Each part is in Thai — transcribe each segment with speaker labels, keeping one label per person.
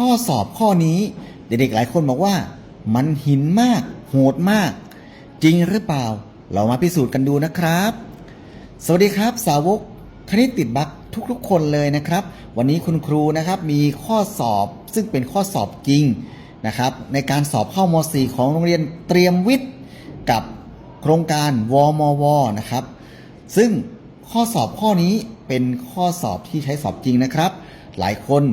Speaker 1: ข้อสอบข้อนี้ เด็กๆหลายคนบอกว่า มันหินมาก โหดมาก จริงหรือเปล่า เรามาพิสูจน์กันดูนะครับ สวัสดีครับสาวกคณิตติดบักทุกๆ คนเลยนะครับ วันนี้คุณครูนะครับมีข้อสอบซึ่งเป็นข้อสอบจริงนะครับ ในการสอบเข้าม .4 ของโรงเรียนเตรียมวิทย์กับโครงการวมวนะครับ ซึ่งข้อสอบข้อนี้เป็นข้อสอบที่ใช้สอบจริงนะครับ หลายคน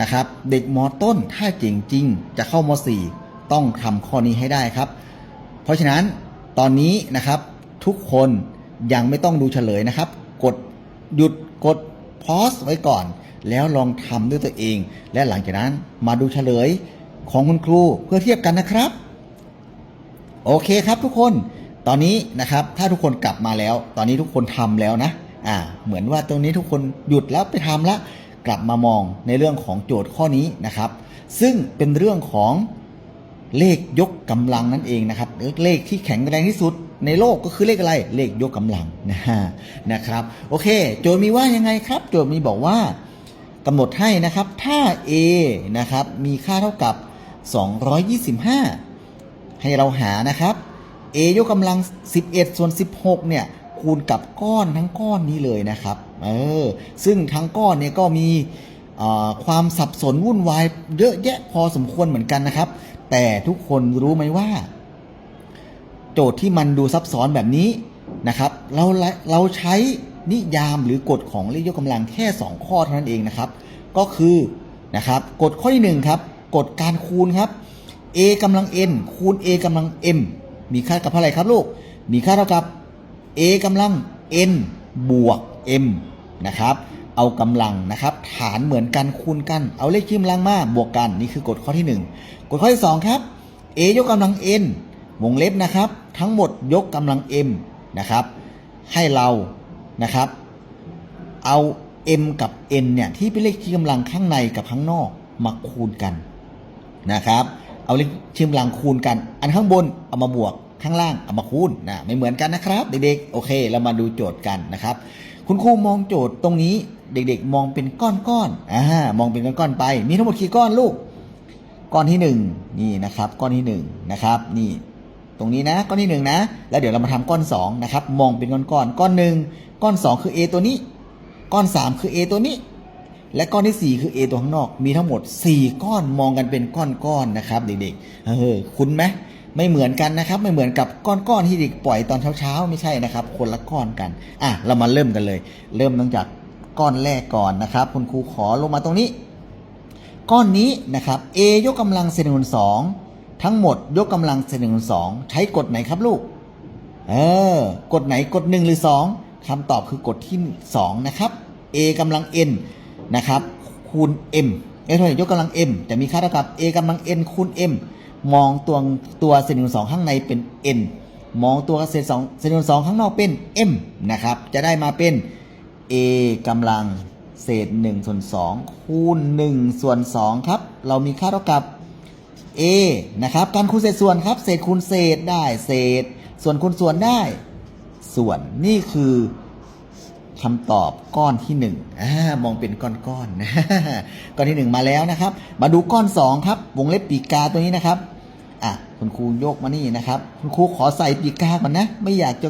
Speaker 1: นะครับ เด็กมอต้นถ้าเก่งจริงจะเข้าม .4 ต้องทำข้อนี้ให้ได้ครับ เพราะฉะนั้นตอนนี้นะครับทุกคนยังไม่ต้องดูเฉลยนะครับ กดหยุดกดพอสไว้ก่อน แล้วลองทำด้วยตัวเอง และหลังจากนั้นมาดูเฉลยของคุณครูเพื่อเทียบกันนะครับ โอเคครับทุกคนตอนนี้นะครับถ้าทุกคนกลับมาแล้ว ตอนนี้ทุกคนทำแล้วนะอ่าเหมือนว่าตรงนี้ทุกคนหยุดแล้วไปทำแล้ว กลับมามองในเรื่องของโจทย์ข้อนี้นะครับ ซึ่งเป็นเรื่องของเลขยกกำลังนั่นเองนะครับเลขที่แข็งแรงที่สุดในโลกก็คือเลขอะไรเลขยกกำลังนะฮะนะครับโอเค โจทย์มีว่ายังไงครับ โจทย์มีบอกว่ากำหนดให้นะครับถ้า a นะครับมีค่าเท่ากับ 225 ให้เราหานะครับ a ยกกำลัง 11 ส่วน 16เนี่ยคูณกับก้อนทั้งก้อนนี้เลยนะครับ เออซึ่งทั้งก้อนเนี่ยก็มีความสับสนวุ่นวายเยอะแยะพอสมควรเหมือนกันนะครับ แต่ทุกคนรู้ไหมว่า โจทย์ที่มันดูซับซ้อนแบบนี้นะครับ เราเราใช้นิยามหรือกฎของเลขยกกำลังแค่ 2 ข้อเท่านั้นเองนะครับ ก็คือนะครับกฎข้อที่ 1 ครับกฎการคูณครับ a กำลัง n คูณ a กำลัง m มีค่ากับเท่าไหร่ครับลูก มีค่าเท่ากับ a กำลัง n บวก m นะครับเอากำลังนะครับฐานเหมือนกันคูณกัน เอาเลขที่กำลังมาบวกกันนี่คือกฎข้อที่ 1 กฎข้อที่ 2 ครับ a ยกกำลัง n วงเล็บนะครับ ทั้งหมดยกกำลัง m นะครับ ให้เรานะครับ เอา m กับ n เนี่ยที่เป็นเลขที่กำลังข้างในกับข้างนอกมาคูณกันนะครับ เอาเลขที่กำลังคูณกัน อันข้างบนเอามาบวกข้างล่างเอามาคูณนะไม่เหมือนกันนะครับ เด็กๆโอเค เรามาดูโจทย์กันนะครับ คุณครูมองโจทย์ตรงนี้เด็กๆ มองเป็นก้อนๆอ่ามองเป็นก้อนๆไป มีทั้งหมดกี่ก้อนลูก ก้อนที่หนึ่งนี่นะครับ ก้อนที่หนึ่งนะครับ นี่ ตรงนี้นะ ก้อนที่หนึ่งนะ แล้วเดี๋ยวเรามาทำก้อนสองนะครับ มองเป็นก้อนๆ ก้อนหนึ่งก้อนสองคือ A ตัวนี้ ก้อนสามคือ A ตัวนี้ และก้อนที่สี่คือ A ตัวข้างนอก มีทั้งหมดสี่ก้อน มองกันเป็นก้อนๆนะครับ เด็กๆ เออ คุ้นไหม ไม่เหมือนกันนะครับ ไม่เหมือนกับก้อนๆที่เด็กปล่อยตอนเช้าๆไม่ใช่นะครับ คนละก้อนกันอะเรามาเริ่มกันเลย เริ่มตั้งจากก้อนแรกก่อนนะครับ คุณครูขอลงมาตรงนี้ ก้อนนี้นะครับ a ยกกำลังเศษหนึ่งส่วนสองทั้งหมดยกกำลังเศษหนึ่งส่วนสองใช้กฎไหนครับลูกเออกฎไหนกฎหนึ่งหรือสองคำตอบคือกฎที่สองนะครับ a กำลัง n นะครับคูณ m เอเท่าไหร่ยกกำลัง m จะมีค่าเท่ากับ a กำลัง n คูณ m มองตัวตัวเศษหนึ่งส่วนสองข้างในเป็น n มองตัวเศษสองเศษหนึ่งสองข้างนอกเป็น m นะครับ จะได้มาเป็น a กำลังเศษ1ส่วน2คูณ1ส่วน2ครับ เรามีค่าเท่ากับ a นะครับ การคูณเศษส่วนครับ เศษคูณเศษได้ เศษ ส่วนคูณส่วนได้ ส่วน นี่คือคำตอบก้อนที่1อ่ามองเป็นก้อนๆนะก้อนที่ 1 มาแล้วนะครับ มาดูก้อน 2 ครับ วงเล็บปีกาตัวนี้นะครับ อะคุณครูโยกมานี่นะครับ คุณครูขอใส่ปีกกาก่อนนะ ไม่อยากจะ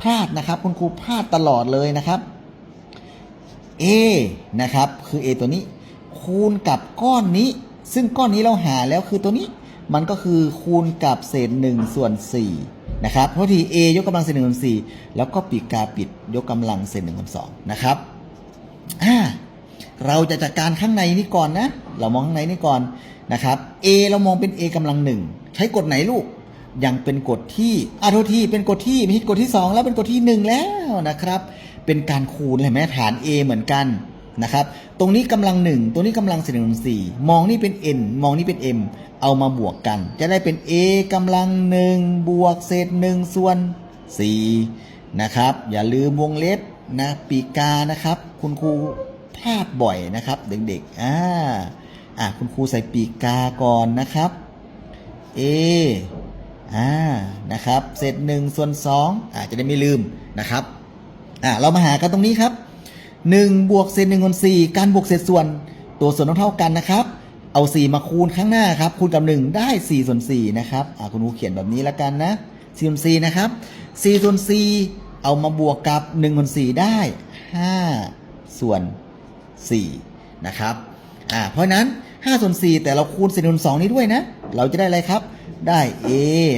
Speaker 1: พลาดนะครับ คุณครูพลาดตลอดเลยนะครับ a นะครับ คือ a ตัวนี้ คูณกับก้อนนี้ ซึ่งก้อนนี้เราหาแล้วคือตัวนี้ มันก็คือคูณกับเศษ1ส่วน4นะครับเพราะที a ยกกำลังเศษ1ส่วน4แล้วก็ปีกกาปิดยกกำลังเศษ1ส่วน2นะครับอ่าเราจะจัดการข้างในนี้ก่อนนะ เรามองข้างในนี้ก่อนนะครับ a เรามองเป็น a กำลังหนึ่ง ใช้กฎไหนลูก ยังเป็นกฎที่อาโทษทีเป็นกฎที่ไม่ใช่กฎที่ 2 แล้วเป็นกฎที่ 1 แล้วนะครับ เป็นการคูณเห็นไหมฐาน a เหมือนกันนะครับ ตรงนี้กำลังหนึ่งตรงนี้กำลังสี่หนึ่งสี่มองนี่เป็น n มองนี่เป็น m เอามาบวกกัน จะได้เป็น a กำลังหนึ่งบวกเศษหนึ่งส่วนสี่นะครับ อย่าลืมวงเล็บนะปีกานะครับ คุณครูพลาดบ่อยนะครับ เด็กๆอ่าอ่าคุณครูใส่ปีกาก่อนนะครับ a อ่านะครับเศษหนึ่งส่วนสองอ่าจะได้ไม่ลืมนะครับอ่าเรามาหากันตรงนี้ครับหนึ่งบวกเศษหนึ่งส่วนสี่การบวกเศษส่วนตัวส่วนต้องเท่ากันนะครับ เอา 4 มาคูณข้างหน้าครับ คูณกับ 1 ได้ 4 ส่วน 4 นะครับอ่าคุณครูเขียนแบบนี้แล้วกันนะ4ส่วน4นะครับ4ส่วน4เอามาบวกกับ1ส่วน4ได้ 5 ส่วน4นะครับอ่าเพราะฉะนั้น5ส่วน4แต่เราคูณ4ส่วน2นี้ด้วยนะ เราจะได้อะไรครับ ได้ a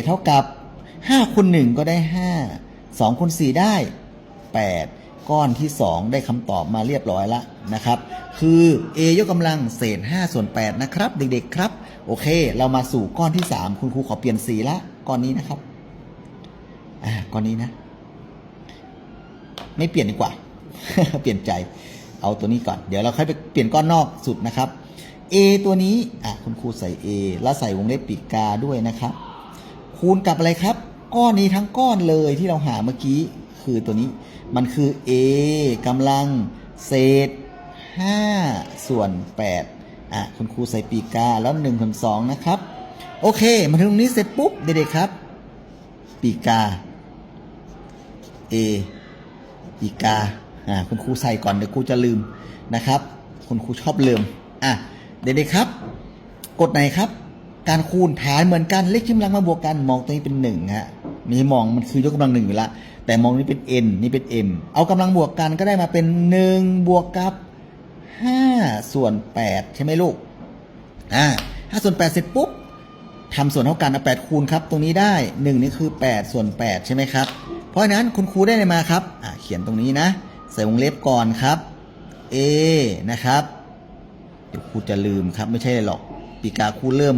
Speaker 1: เท่ากับ5คูณ1ก็ได้ 5 2คูณ4ได้ 8 ก้อนที่ 2 ได้คำตอบมาเรียบร้อยแล้วนะครับ คือ a ยกกำลังเศษ 5 ส่วน 8 นะครับ เด็กๆครับ โอเค เรามาสู่ก้อนที่ 3 คุณครูขอเปลี่ยนสีละ ก้อนนี้นะครับ อ่า ก้อนนี้นะ ไม่เปลี่ยนดีกว่า เปลี่ยนใจ เอาตัวนี้ก่อน เดี๋ยวเราค่อยไปเปลี่ยนก้อนนอกสุดนะครับ A ตัวนี้อะคุณครูใส่ A แล้วใส่วงเล็บปีกกาด้วยนะครับ คูณกับอะไรครับ ก้อนนี้ทั้งก้อนเลยที่เราหาเมื่อกี้ คือตัวนี้มันคือ A กำลังเศษ 5 ส่วน 8อะคุณครูใส่ปีกกาแล้ว1ส่วน2นะครับ โอเค มาถึงตรงนี้เสร็จปุ๊บเด็กๆครับ ปีกกา A ปีกาอ่าคุณครูใส่ก่อนเดี๋ยวครูจะลืมนะครับ คุณครูชอบลืมอะ เด็กๆครับ กฎไหนครับ การคูณฐานเหมือนกันเลขที่กำลังมาบวกกัน มองตรงนี้เป็น1ฮะไม่ใช่มองมันคือยกกำลังหนึ่งอยู่ละแต่มองนี้เป็น n นี่เป็น m เอากำลังบวกกันก็ได้มาเป็น1บวกกับ5ส่วน8ใช่ไหมลูกอ่า5ส่วน8เสร็จปุ๊บทำส่วนเท่ากันเอา8คูณครับตรงนี้ได้1นี่คือ8ส่วน8ใช่ไหมครับเพราะฉะนั้นคุณครูได้อะไรมาครับอ่าเขียนตรงนี้นะ ใส่วงเล็บก่อนครับ a นะครับ เดี๋ยวครูจะลืมครับ ไม่ใช่หรอกปีกาครูเริ่ม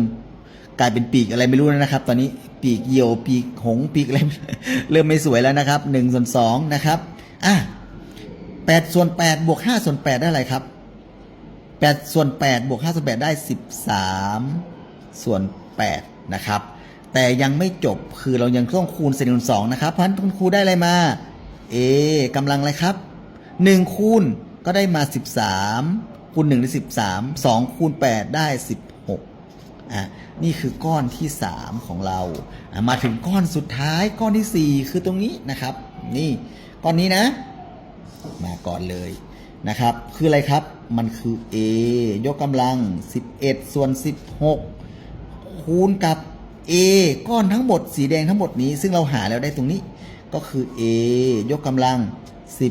Speaker 1: กลายเป็นปีกอะไรไม่รู้แล้วนะครับ ตอนนี้ปีกเหยี่ยวปีกหงปีกอะไรเริ่มไม่สวยแล้วนะครับ1ส่วน2นะครับอะ8ส่วน8บวก5ส่วน8ได้อะไรครับ8ส่วน8บวก5ส่วน8ได้13ส่วน8นะครับแต่ยังไม่จบคือเรายังต้องคูณเศษส่วน2นะครับเพราะฉะนั้นคุณครูได้อะไรมา a กำลังอะไรครับ1คูณก็ได้มา13 คูณ1ได้13 2คูณ8ได้16อะนี่คือก้อนที่3ของเราอะมาถึงก้อนสุดท้ายก้อนที่4คือตรงนี้นะครับ นี่ก้อนนี้นะ มาก่อนเลยนะครับ คืออะไรครับมันคือ a ยกกำลัง 11 ส่วน 16 คูณกับ a ก้อนทั้งหมดสีแดงทั้งหมดนี้ ซึ่งเราหาแล้วได้ตรงนี้ก็คือ a ยกกำลัง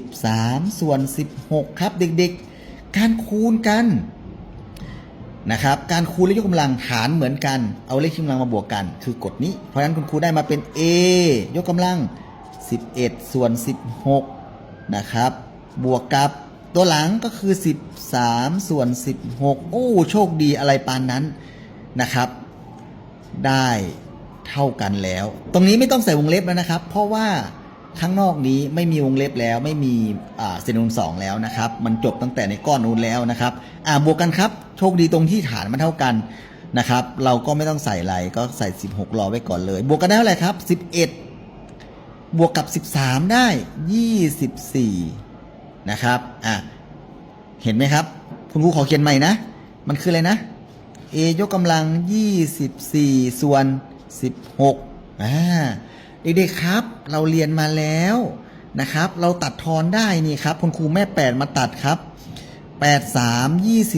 Speaker 1: 13 ส่วน 16 ครับเด็กๆ การคูณกันนะครับ การคูณและยกกำลังฐานเหมือนกัน เอาเลขที่กำลังมาบวกกัน คือกฎนี้ เพราะฉะนั้นคุณครูได้มาเป็น a ยกกำลัง 11 ส่วน 16 นะครับ บวกกับตัวหลังก็คือ 13 ส่วน 16 โอ้โชคดีอะไรปานนั้นนะครับ ได้เท่ากันแล้ว ตรงนี้ไม่ต้องใส่วงเล็บแล้วนะครับ เพราะว่า ข้างนอกนี้ไม่มีวงเล็บแล้วไม่มีเซนนูนสองแล้วนะครับ มันจบตั้งแต่ในก้อนนูนแล้วนะครับอ่าบวกกันครับ โชคดีตรงที่ฐานมันเท่ากันนะครับ เราก็ไม่ต้องใส่อะไรก็ใส่ 16 รอไว้ก่อนเลย บวกกันได้เท่าไหร่ครับ 11 บวกกับ 13 ได้ 24 นะครับอะเห็นไหมครับ คุณครูขอเขียนใหม่นะ มันคืออะไรนะ a ยกกำลัง 24 ส่วน 16อ่า เด็กๆครับ เราเรียนมาแล้วนะครับ เราตัดทอนได้นี่ครับ คุณครูแม่ 8 มาตัดครับ 8 3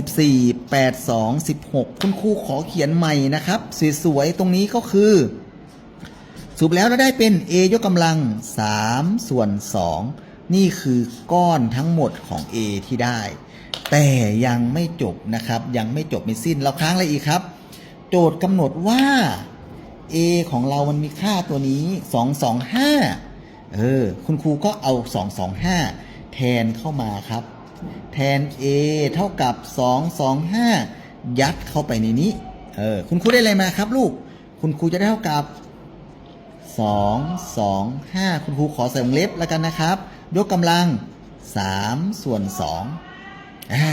Speaker 1: 24 8 2 16 คุณครูขอเขียนใหม่นะครับ สวยๆ ตรงนี้ก็คือสรุปแล้วเราได้เป็น a ยกกำลัง 3 ส่วน 2 นี่คือก้อนทั้งหมดของ a ที่ได้ แต่ยังไม่จบนะครับ ยังไม่จบไม่สิ้น เราค้างอะไรอีกครับ โจทย์กำหนดว่า a ของเรามันมีค่าตัวนี้ 225 เออ คุณครูก็เอา 225 แทนเข้ามาครับ แทน a เท่ากับ 225 ยัดเข้าไปในนี้ เออ คุณครูได้อะไรมาครับลูก คุณครูจะได้เท่ากับ 2 2 5 คุณครูขอใส่วงเล็บแล้วกันนะครับ ยกกำลัง 3 ส่วน2อ่า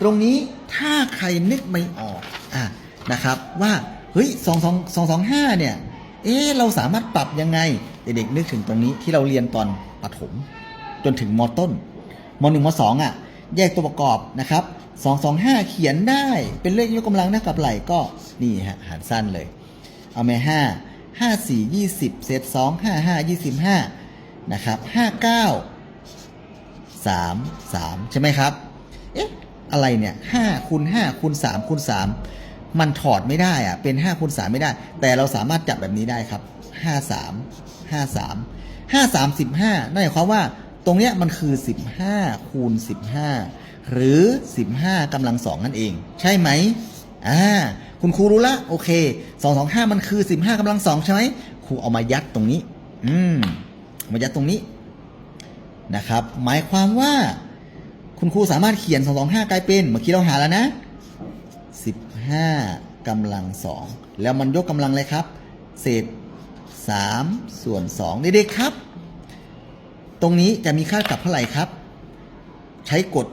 Speaker 1: ตรงนี้ถ้าใครนึกไม่ออก อะนะครับว่า เฮ้ย2 2 2 2 5เนี่ย เอ๊เราสามารถปรับยังไง เด็กๆนึกถึงตรงนี้ที่เราเรียนตอนประถมจนถึงมต้นมหนึ่งมสองอะ แยกตัวประกอบนะครับ2 2 5เขียนได้เป็นเลขยกกำลังหน้ากับไหลก็นี่ฮะหารสั้นเลย เอาไหมห้าห้าสี่ยี่สิบเศษสองห้าห้ายี่สิบห้านะครับห้าเก้าสามสามใช่ไหมครับ เอ๊ะ อะไรเนี่ยห้าคูณห้าคูณสามคูณสาม มันถอดไม่ได้อะเป็น5คูณ3ไม่ได้ แต่เราสามารถจับแบบนี้ได้ครับ 53 53 53 15นั่นหมายความว่าตรงเนี้ยมันคือ 15คูณ15 หรือ 15กำลังสองนั่นเอง ใช่ไหมอ่าคุณครูรู้ละโอเค 225 มันคือ 15กำลังสองใช่ไหมครูเอามายัดตรงนี้ อืมเอามายัดตรงนี้นะครับ หมายความว่า คุณครูสามารถเขียน 225 กลายเป็น เมื่อกี้เราหาแล้วนะ 15 กำลังสองแล้วมันยกกำลังเลยครับ เศษ 3 ส่วน2เด็กๆครับ ตรงนี้จะมีค่ากับเท่าไหร่ครับ ใช้กฎ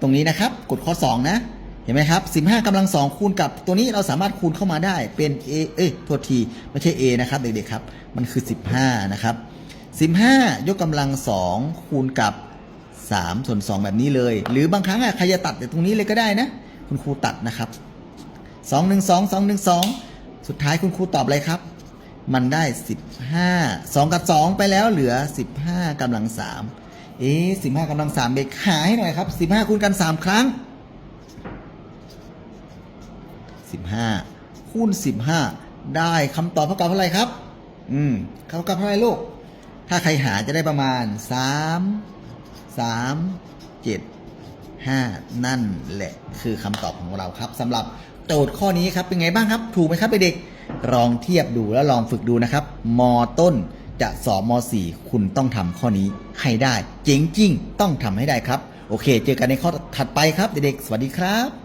Speaker 1: ตรงนี้นะครับกฎข้อ 2 นะ เห็นไหมครับ 15กำลังสองคูณกับตัวนี้เราสามารถคูณเข้ามาได้เป็น a เอ้ยโทษทีไม่ใช่ a นะครับเด็กๆครับ มันคือ 15 นะครับ 15 ยกกำลังสองคูณกับ3ส่วน2แบบนี้เลย หรือบางครั้งอะใครจะตัดแต่ตรงนี้เลยก็ได้นะ คุณครูตัดนะครับ 2 1 2 2 1 2 สุดท้ายคุณครูตอบอะไรครับ มันได้ 15 2 กับ 2 ไปแล้วเหลือ 15กำลัง 3 เอ๊ะ15กำลัง 3 เบรกหาให้หน่อยครับ 15 คูณกัน 3 ครั้ง 15 คูณ 15 ได้คำตอบเท่ากับเท่าไหร่ครับ อืมเท่ากับเท่าไหร่ลูก ถ้าใครหาจะได้ประมาณ 3 3 7 5 นั่นแหละคือคำตอบของเราครับสำหรับโจทย์ข้อนี้ครับเป็นไงบ้างครับ ถูกไหมครับเด็กๆลองเทียบดูแล้วลองฝึกดูนะครับมต้นจะสอบม 4 คุณต้องทำข้อนี้ให้ได้ เจ๋งจริงต้องทำให้ได้ครับ โอเค เจอกันในข้อถัดไปครับเด็กๆสวัสดีครับ